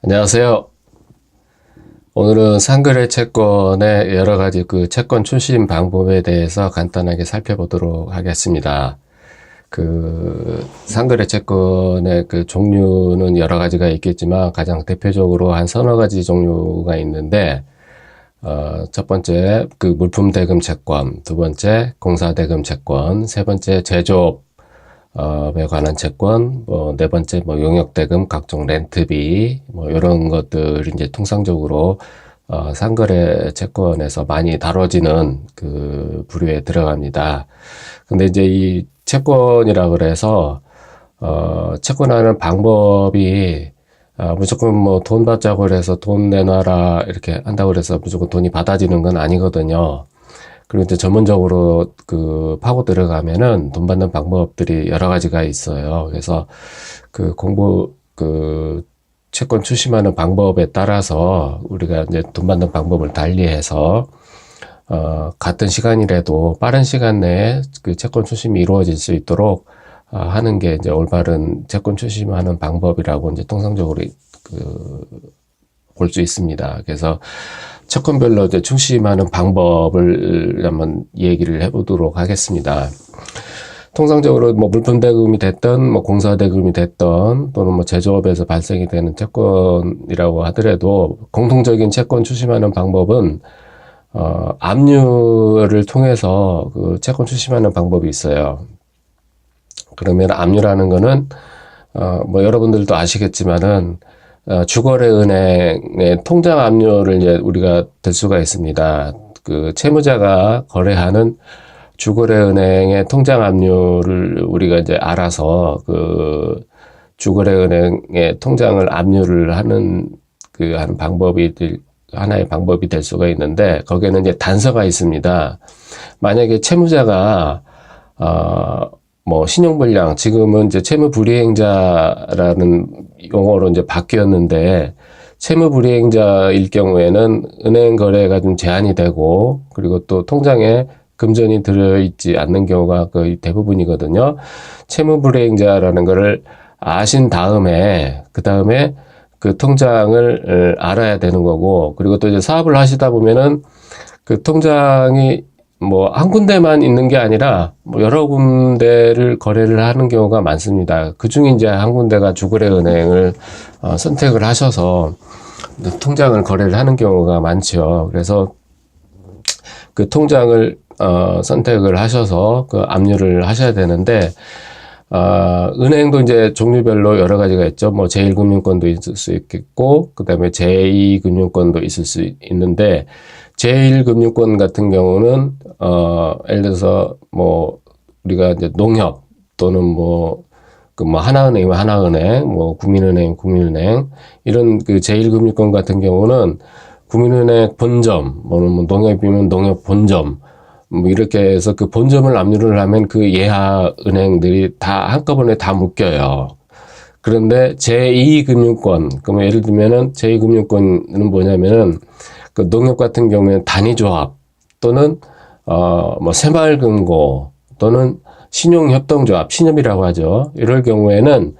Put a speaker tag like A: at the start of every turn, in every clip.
A: 안녕하세요. 오늘은 상거래 채권의 여러 가지 그 채권 출신 방법에 대해서 간단하게 살펴보도록 하겠습니다. 그 상거래 채권의 그 종류는 여러 가지가 있겠지만 가장 대표적으로 한 서너 가지 종류가 있는데 어, 첫 번째 그 물품 대금 채권, 두 번째 공사 대금 채권, 세 번째 제조업 업 에 관한 채권, 뭐, 네 번째, 뭐, 용역대금, 각종 렌트비, 뭐, 이런 것들이 이제 통상적으로, 어, 상거래 채권에서 많이 다뤄지는 그 부류에 들어갑니다. 근데 이제 이 채권이라 그래서, 어, 채권하는 방법이, 아, 무조건 뭐 돈 받자고 그래서 돈 내놔라 이렇게 한다고 그래서 무조건 돈이 받아지는 건 아니거든요. 그리고 이제 전문적으로 그 파고 들어가면은 돈 받는 방법들이 여러 가지가 있어요. 그래서 그 공부 그 채권 출심하는 방법에 따라서 우리가 이제 돈 받는 방법을 달리해서 어 같은 시간이라도 빠른 시간 내에 그 채권 출심이 이루어질 수 있도록 어, 하는 게 이제 올바른 채권 출심하는 방법이라고 이제 통상적으로 그 볼 수 있습니다. 그래서 채권별로 이제 중심하는 방법을 한번 얘기를 해보도록 하겠습니다. 통상적으로 뭐 물품 대금이 됐던 뭐 공사 대금이 됐던 또는 뭐 제조업에서 발생이 되는 채권이라고 하더라도 공통적인 채권 출심하는 방법은 어, 압류를 통해서 그 채권 출심하는 방법이 있어요. 그러면 압류라는 거는 어, 뭐 여러분들도 아시겠지만은 어, 주거래 은행의 통장 압류를 이제 우리가 될 수가 있습니다. 그 채무자가 거래하는 주거래 은행의 통장 압류를 우리가 이제 알아서 그 주거래 은행의 통장을 압류를 하는 그 하는 방법이 될- 하나의 방법이 될 수가 있는데 거기에는 이제 단서가 있습니다. 만약에 채무자가 어, 뭐 신용불량 지금은 이제 채무불이행자라는 용어로 이제 바뀌었는데 채무불이행자일 경우에는 은행 거래가 좀 제한이 되고 그리고 또 통장에 금전이 들어있지 않는 경우가 거의 대부분이거든요. 채무불이행자라는 거를 아신 다음에 그 다음에 그 통장을 어, 알아야 되는 거고 그리고 또 이제 사업을 하시다 보면은 그 통장이 뭐 한 군데만 있는 게 아니라 뭐 여러 군데를 거래를 하는 경우가 많습니다. 그 중에 이제 한 군데가 주거래 은행을 어, 선택을 하셔서 통장을 거래를 하는 경우가 많죠. 그래서 그 통장을 어, 선택을 하셔서 그 압류를 하셔야 되는데 어, 은행도 이제 종류별로 여러 가지가 있죠. 뭐 제1금융권도 있을 수 있겠고, 그 다음에 제2금융권도 있을 수 있는데, 제1금융권 같은 경우는, 어, 예를 들어서 뭐, 우리가 이제 농협 또는 뭐, 그뭐 하나은행이면 하나은행, 뭐 국민은행, 국민은행, 이런 그 제1금융권 같은 경우는 국민은행 본점, 뭐는 뭐 농협이면 농협 본점, 뭐 이렇게 해서 그 본점을 압류를 하면 그 예하 은행들이 다 한꺼번에 다 묶여요. 그런데 제2금융권, 그러면 예를 들면은 제2금융권은 뭐냐면은 그 농협 같은 경우에는 단위조합 또는 어뭐 새마을금고 또는 신용협동조합, 신협이라고 하죠. 이럴 경우에는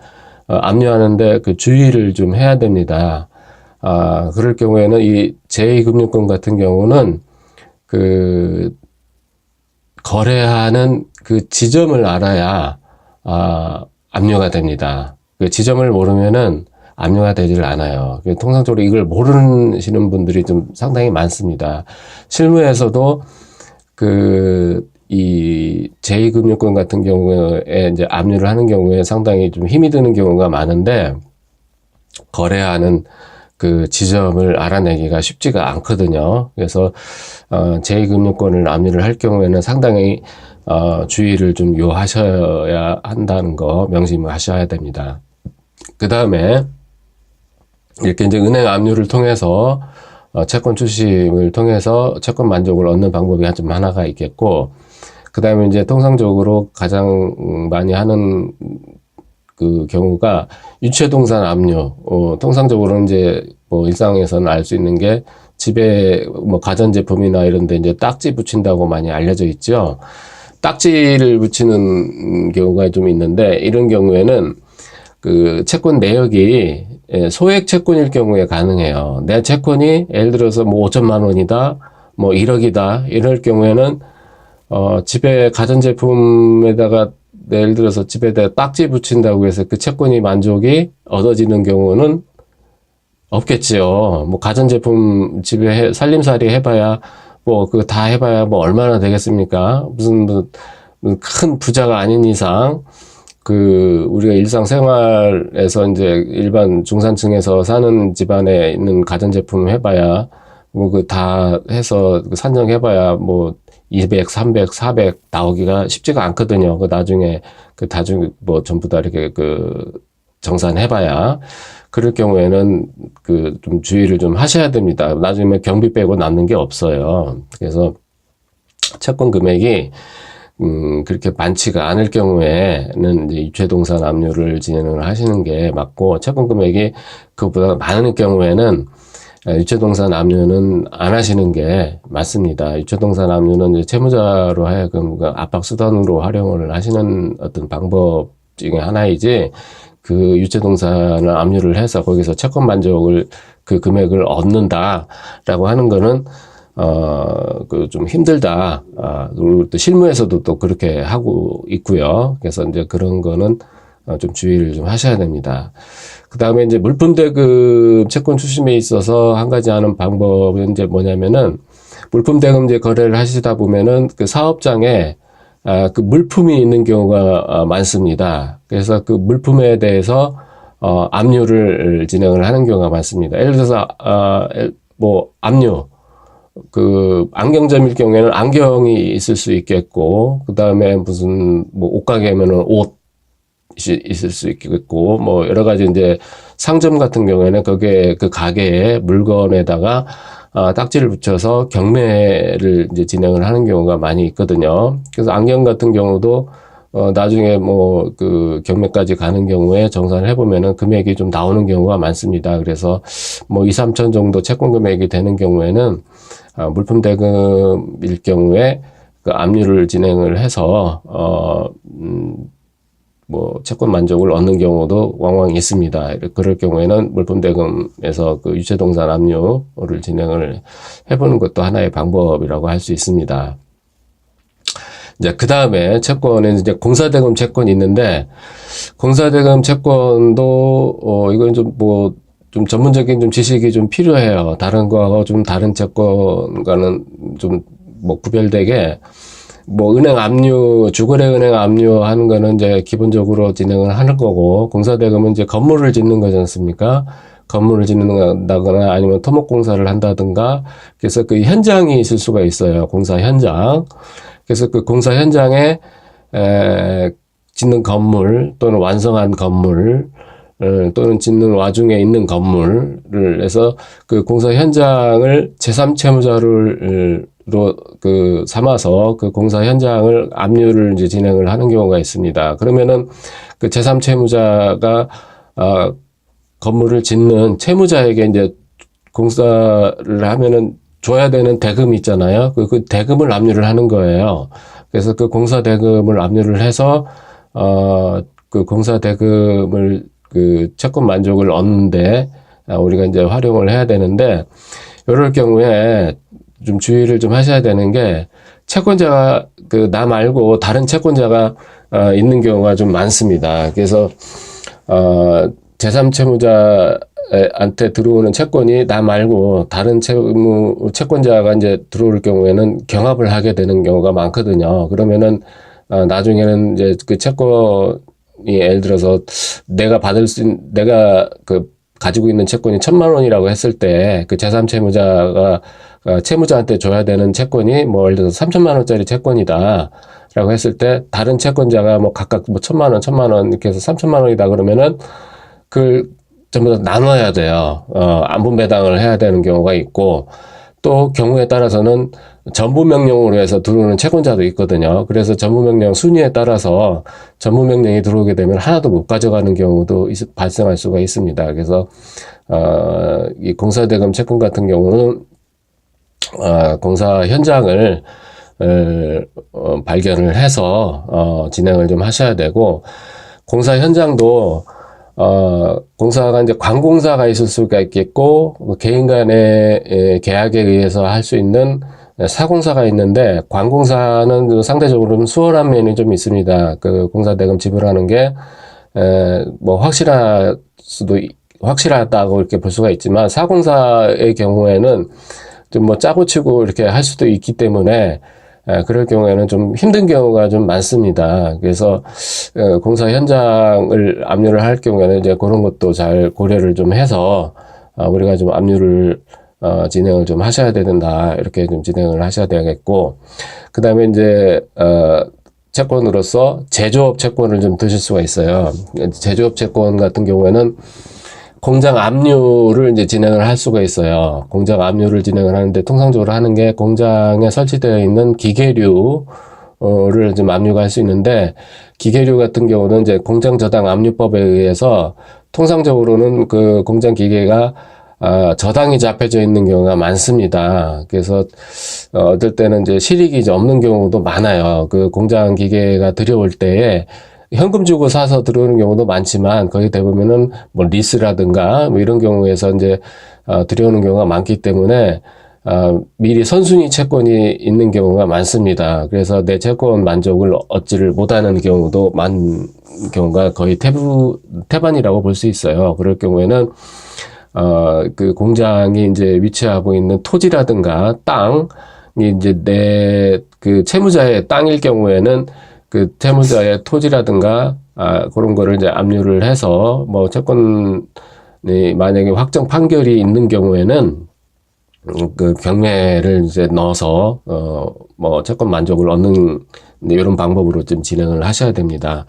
A: 어, 압류하는데 그 주의를 좀 해야 됩니다. 아, 그럴 경우에는 이 제2금융권 같은 경우는 그 거래하는 그 지점을 알아야 아, 압류가 됩니다. 그 지점을 모르면은 압류가 되질 않아요. 그 통상적으로 이걸 모르시는 분들이 좀 상당히 많습니다. 실무에서도 그, 이 제2금융권 같은 경우에 이제 압류를 하는 경우에 상당히 좀 힘이 드는 경우가 많은데, 거래하는 그 지점을 알아내기가 쉽지가 않거든요. 그래서 어, 제2금융권을 압류를 할 경우에는 상당히 어, 주의를 좀 요하셔야 한다는 거 명심을 하셔야 됩니다. 그 다음에 이렇게 이제 은행 압류를 통해서 어, 채권 출심을 통해서 채권 만족을 얻는 방법이 한좀 하나가 있겠고, 그 다음에 이제 통상적으로 가장 음, 많이 하는 그 경우가 유체동산 압류. 어, 통상적으로는 이제 뭐 일상에서는 알 수 있는 게 집에 뭐 가전제품이나 이런 데 이제 딱지 붙인다고 많이 알려져 있죠. 딱지를 붙이는 경우가 좀 있는데 이런 경우에는 그 채권 내역이 예, 소액 채권일 경우에 가능해요. 내 채권이 예를 들어서 뭐 5천만 원이다, 뭐 1억이다 이럴 경우에는 어, 집에 가전제품에다가 예를 들어서 집에다 딱지 붙인다고 해서 그 채권이 만족이 얻어지는 경우는 없겠지요. 뭐 가전제품 집에 해, 살림살이 해봐야 뭐 그거 다 해봐야 뭐 얼마나 되겠습니까? 무슨 뭐큰 부자가 아닌 이상 그 우리가 일상생활에서 이제 일반 중산층에서 사는 집안에 있는 가전제품 해봐야 뭐 그 다 해서 그 산정해봐야 뭐 200, 300, 400 나오기가 쉽지가 않거든요. 그 나중에 그 나중에 뭐 전부 다 이렇게 그 정산해봐야 그럴 경우에는 그 좀 주의를 좀 하셔야 됩니다. 나중에 경비 빼고 남는 게 없어요. 그래서 채권 금액이 음, 그렇게 많지가 않을 경우에는 이제 유체동산 압류를 진행을 하시는 게 맞고 채권 금액이 그보다 많을 경우에는 유체동산 압류는 안 하시는 게 맞습니다. 유체동산 압류는 이제 채무자로 하여금 그 압박 수단으로 활용을 하시는 어떤 방법 중에 하나이지 그 유체동산을 압류를 해서 거기서 채권 만족을 그 금액을 얻는다라고 하는 거는 어, 그 좀 힘들다. 아, 또 실무에서도 또 그렇게 하고 있고요. 그래서 이제 그런 거는 어, 좀 주의를 좀 하셔야 됩니다. 그 다음에 이제 물품 대금 채권 추심에 있어서 한 가지 하는 방법은 이제 뭐냐면은 물품 대금 이제 거래를 하시다 보면은 그 사업장에 아, 그 물품이 있는 경우가 아, 많습니다. 그래서 그 물품에 대해서 어, 압류를 진행을 하는 경우가 많습니다. 예를 들어서 아, 뭐 압류 그 안경점일 경우에는 안경이 있을 수 있겠고 그 다음에 무슨 뭐 옷가게면은 옷이 있을 수 있겠고 뭐 여러 가지 이제 상점 같은 경우에는 거기에 그 가게에 물건에다가 아, 딱지를 붙여서 경매를 이제 진행을 하는 경우가 많이 있거든요. 그래서 안경 같은 경우도 어, 나중에 뭐, 그, 경매까지 가는 경우에 정산을 해보면은 금액이 좀 나오는 경우가 많습니다. 그래서 뭐, 2, 3천 정도 채권 금액이 되는 경우에는, 아, 물품 대금일 경우에 그 압류를 진행을 해서, 어, 음, 뭐 채권 만족을 얻는 경우도 왕왕 있습니다. 그럴 경우에는 물품 대금에서 그 유체동산 압류를 진행을 해보는 것도 하나의 방법이라고 할 수 있습니다. 이제 그 다음에 채권은 이제 공사대금 채권이 있는데 공사대금 채권도 어 이건 좀뭐 좀 전문적인 좀 지식이 좀 필요해요. 다른 거하고 좀 다른 채권과는 좀 뭐 구별되게 뭐 은행 압류, 주거래 은행 압류 하는 거는 이제 기본적으로 진행을 하는 거고 공사대금은 이제 건물을 짓는 거지 않습니까? 건물을 짓는다거나 아니면 토목 공사를 한다든가 그래서 그 현장이 있을 수가 있어요. 공사 현장. 그래서 그 공사 현장에 에, 짓는 건물 또는 완성한 건물 어, 또는 짓는 와중에 있는 건물을 해서 그 공사 현장을 제3 채무자를 로그 삼아서 그 공사 현장을 압류를 이제 진행을 하는 경우가 있습니다. 그러면은 그 제3 채무자가 아 건물을 짓는 채무자에게 이제 공사를 하면은 줘야 되는 대금이 있잖아요. 그, 그 대금을 압류를 하는 거예요. 그래서 그 공사 대금을 압류를 해서 어그 공사 대금을 그 채권 만족을 얻는데 아, 우리가 이제 활용을 해야 되는데 이럴 경우에 좀 주의를 좀 하셔야 되는 게 채권자가 그 나 말고 다른 채권자가 어, 있는 경우가 좀 많습니다. 그래서 어 제3채무자 한테 들어오는 채권이 나 말고 다른 채무 채권자가 이제 들어올 경우에는 경합을 하게 되는 경우가 많거든요. 그러면은 어, 나중에는 이제 그 채권이 예를 들어서 내가 받을 수 있는 내가 그 가지고 있는 채권이 천만 원이라고 했을 때그 제3채무자가 어, 채무자한테 줘야 되는 채권이 뭐 예를 들어서 삼천만 원짜리 채권이다. 라고 했을 때 다른 채권자가 뭐 각각 뭐 천만 원, 천만 원 이렇게 해서 삼천만 원이다 그러면은 그 전부 다 나눠야 돼요. 어, 안분 배당을 해야 되는 경우가 있고 또 경우에 따라서는 전부 명령으로 해서 들어오는 채권자도 있거든요. 그래서 전부 명령 순위에 따라서 전부 명령이 들어오게 되면 하나도 못 가져가는 경우도 있, 발생할 수가 있습니다. 그래서 어, 이 공사대금 채권 같은 경우는 어, 공사 현장을 어, 발견을 해서 어, 진행을 좀 하셔야 되고 공사 현장도 어, 공사가 이제 관공사가 있을 수가 있겠고, 뭐 개인 간의 예, 계약에 의해서 할 수 있는 사공사가 있는데, 관공사는 그 상대적으로 좀 수월한 면이 좀 있습니다. 그 공사 대금 지불하는 게, 에, 뭐 확실할 수도, 있- 확실하다고 이렇게 볼 수가 있지만, 사공사의 경우에는 좀 뭐 짜고 치고 이렇게 할 수도 있기 때문에, 에, 그럴 경우에는 좀 힘든 경우가 좀 많습니다. 그래서 어, 공사 현장을 압류를 할 경우에는 이제 그런 것도 잘 고려를 좀 해서 어, 우리가 좀 압류를 어, 진행을 좀 하셔야 된다 이렇게 좀 진행을 하셔야 되겠고 그 다음에 이제 어, 채권으로서 제조업 채권을 좀 드실 수가 있어요. 제조업 채권 같은 경우에는 공장 압류를 이제 진행을 할 수가 있어요. 공장 압류를 진행을 하는데 통상적으로 하는 게 공장에 설치되어 있는 기계류를 좀 압류가 할수 있는데 기계류 같은 경우는 이제 공장 저당 압류법에 의해서 통상적으로는 그 공장 기계가 아, 저당이 잡혀져 있는 경우가 많습니다. 그래서 어, 어떨 때는 이제 실익이 이제 없는 경우도 많아요. 그 공장 기계가 들여올 때에 현금 주고 사서 들어오는 경우도 많지만 거기 대부분은 뭐 리스라든가 뭐 이런 경우에서 이제 어, 들여오는 경우가 많기 때문에 어, 미리 선순위 채권이 있는 경우가 많습니다. 그래서 내 채권 만족을 얻지를 못하는 경우도 많은 경우가 거의 태부, 태반이라고 볼 수 있어요. 그럴 경우에는 어, 그 공장이 이제 위치하고 있는 토지라든가 땅이 이제 내 그 채무자의 땅일 경우에는 그 채무자의 토지라든가 아, 그런 거를 이제 압류를 해서 뭐 채권이 만약에 확정 판결이 있는 경우에는 음, 그 경매를 이제 넣어서 어 뭐 채권 만족을 얻는 이런 방법으로 좀 진행을 하셔야 됩니다.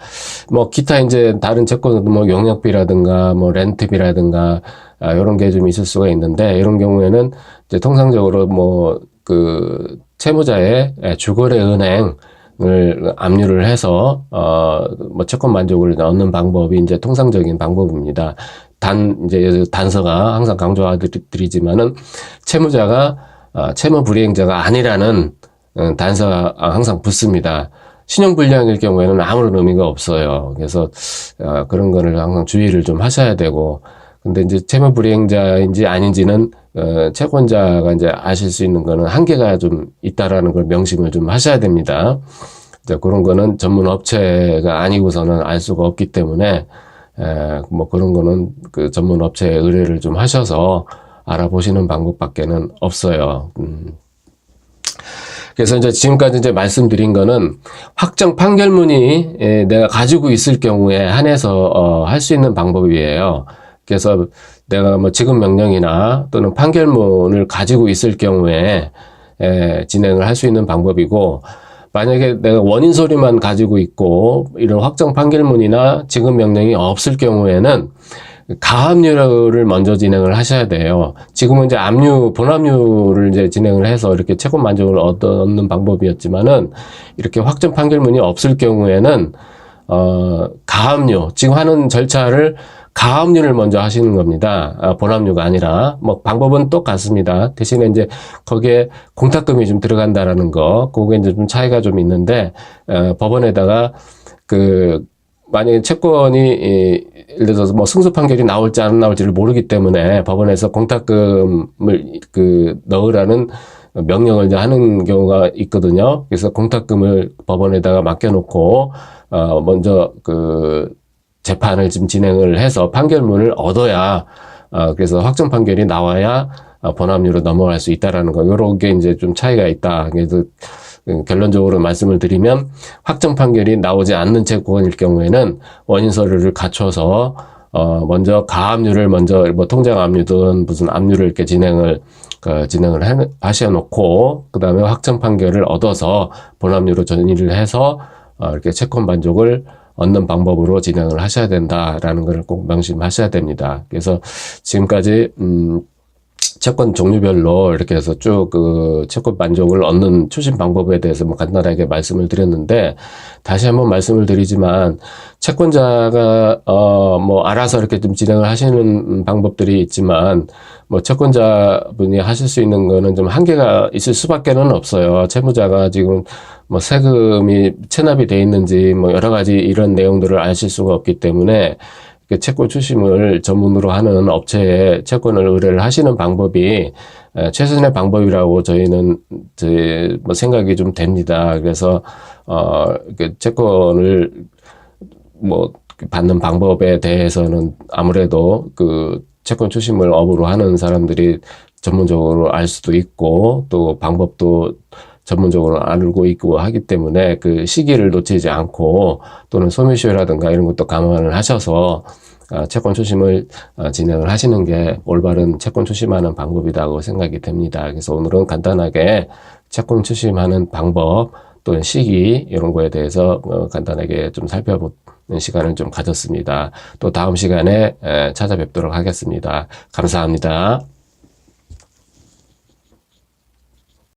A: 뭐 기타 이제 다른 채권은 뭐 용역비라든가 뭐 렌트비라든가 아, 이런 게 좀 있을 수가 있는데 이런 경우에는 이제 통상적으로 뭐 그 채무자의 예, 주거래 은행 을 압류를 해서 어뭐 채권 만족을 얻는 방법이 이제 통상적인 방법입니다. 단 이제 단서가 항상 강조드리지만은 채무자가 아, 채무 불이행자가 아니라는 어, 단서가 항상 붙습니다. 신용 불량일 경우에는 아무런 의미가 없어요. 그래서 어, 그런 거를 항상 주의를 좀 하셔야 되고 근데 이제 채무 불이행자인지 아닌지는 어, 채권자가 이제 아실 수 있는 거는 한계가 좀 있다라는 걸 명심을 좀 하셔야 됩니다. 이제 그런 거는 전문 업체가 아니고서는 알 수가 없기 때문에 에, 뭐 그런 거는 그 전문 업체에 의뢰를 좀 하셔서 알아보시는 방법밖에는 없어요. 음. 그래서 이제 지금까지 이제 말씀드린 거는 확정 판결문이 에, 내가 가지고 있을 경우에 한해서 어, 할 수 있는 방법이에요. 그래서 내가 뭐 지급 명령이나 또는 판결문을 가지고 있을 경우에 에, 진행을 할 수 있는 방법이고 만약에 내가 원인 서류만 가지고 있고 이런 확정 판결문이나 지급 명령이 없을 경우에는 가압류를 먼저 진행을 하셔야 돼요. 지금은 이제 압류, 본압류를 이제 진행을 해서 이렇게 채권 만족을 얻는 방법이었지만은 이렇게 확정 판결문이 없을 경우에는 어, 가압류, 지금 하는 절차를 가압류를 먼저 하시는 겁니다. 아, 본압류가 아니라 뭐 방법은 똑같습니다. 대신에 이제 거기에 공탁금이 좀 들어간다라는 거, 그게 이제 좀 차이가 좀 있는데 어, 법원에다가 그 만약에 채권이 이, 예를 들어서 뭐 승소 판결이 나올지 안 나올지를 모르기 때문에 법원에서 공탁금을 그 넣으라는 명령을 이제 하는 경우가 있거든요. 그래서 공탁금을 법원에다가 맡겨놓고 어 먼저 그 재판을 좀 진행을 해서 판결문을 얻어야 어 그래서 확정 판결이 나와야 어, 번압류로 넘어갈 수 있다라는 거. 요런 게 이제 좀 차이가 있다. 그래서 음, 결론적으로 말씀을 드리면 확정 판결이 나오지 않는 채권일 경우에는 원인 서류를 갖춰서 어 먼저 가압류를 먼저 뭐 통장 압류든 무슨 압류를 이렇게 진행을 그 진행을 해, 하셔 놓고 그 다음에 확정 판결을 얻어서 본압류로 전이를 해서 어 이렇게 채권 만족을 얻는 방법으로 진행을 하셔야 된다라는 것을 꼭 명심하셔야 됩니다. 그래서 지금까지 음 채권 종류별로 이렇게 해서 쭉 그 채권 만족을 얻는 추진 방법에 대해서 뭐 간단하게 말씀을 드렸는데 다시 한번 말씀을 드리지만 채권자가 어 뭐 알아서 이렇게 좀 진행을 하시는 방법들이 있지만 뭐 채권자분이 하실 수 있는 거는 좀 한계가 있을 수밖에는 없어요. 채무자가 지금 뭐 세금이 체납이 돼 있는지 뭐 여러 가지 이런 내용들을 아실 수가 없기 때문에 그 채권 추심을 전문으로 하는 업체에 채권을 의뢰를 하시는 방법이 에, 최선의 방법이라고 저희는 제, 뭐 생각이 좀 됩니다. 그래서 어, 그 채권을 뭐 받는 방법에 대해서는 아무래도 그 채권 추심을 업으로 하는 사람들이 전문적으로 알 수도 있고 또 방법도 전문적으로 알고 있고 하기 때문에 그 시기를 놓치지 않고 또는 소멸시효라든가 이런 것도 감안을 하셔서 아, 채권 추심을 아, 진행을 하시는 게 올바른 채권 추심하는 방법이라고 생각이 됩니다. 그래서 오늘은 간단하게 채권 추심하는 방법 또는 시기 이런 거에 대해서 어, 간단하게 좀 살펴보는 시간을 좀 가졌습니다. 또 다음 시간에 에, 찾아뵙도록 하겠습니다. 감사합니다.